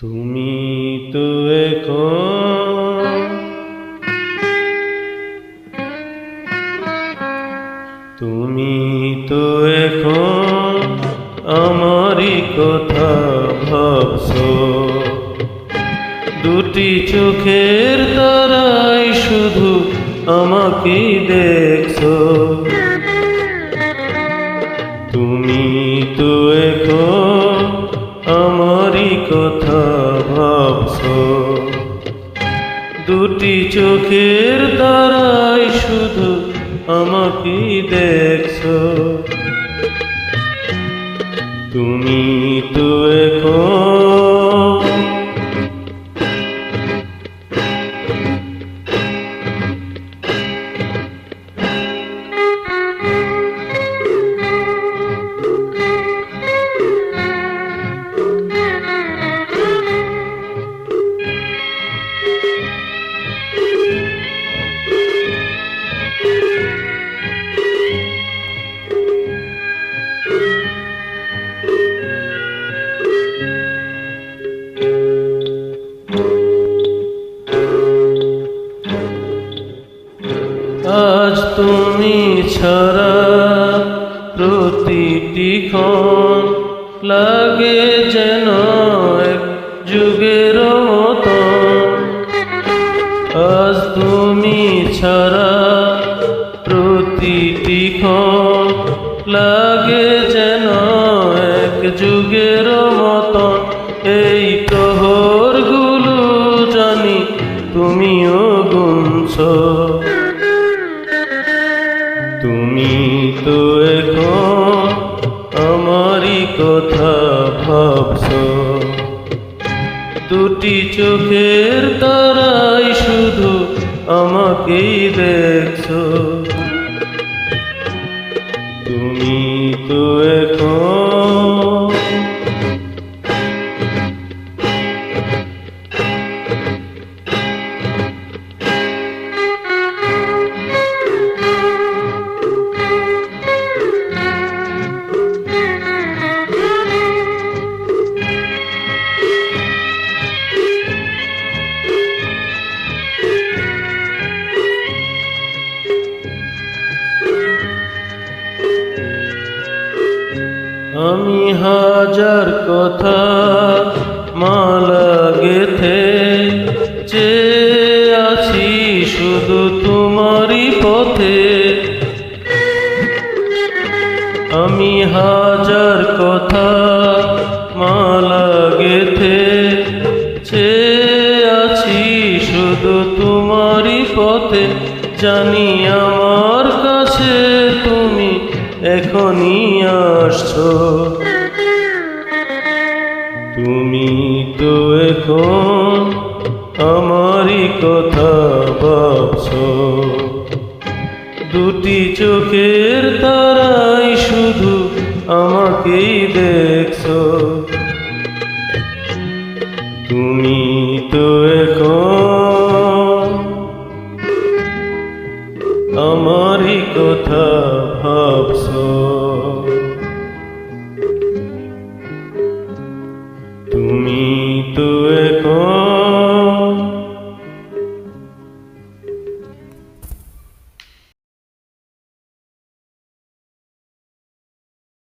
তুমি তো এখন তুমি তো এখন আমারই কথা ভাবছ। দুটি চোখের তারাই শুধু আমাকে দেখছ। তুমি তো দুটি চোখের তারাই শুধু আমাকে দেখছ। তুমি তো এখন তুমি ছাড়া প্রতিটি ক্ষণ লাগে যেন এক যুগের মতন আজ তুমি ছাড়া প্রতিটি ক্ষণ লাগে যেন এক যুগের মতন এই প্রহরগুলো জানি তুমিও দুটি চোখের তারাই শুধু আমাকেই দেখছ। তুমি তো এখন আমি হাজার কথা মালা গেথে চেয়ে আছি শুধু তোমারই পথে। আমি হাজার কথা মালা গেথে চেয়ে আছি শুধু তোমারই পথে। জানি আমার কাছে তুমি এখনই আসছো। তুমি তো এখন আমারই কথা ভাবছ। দুটি চোখের তারাই শুধু আমাকেই দেখছ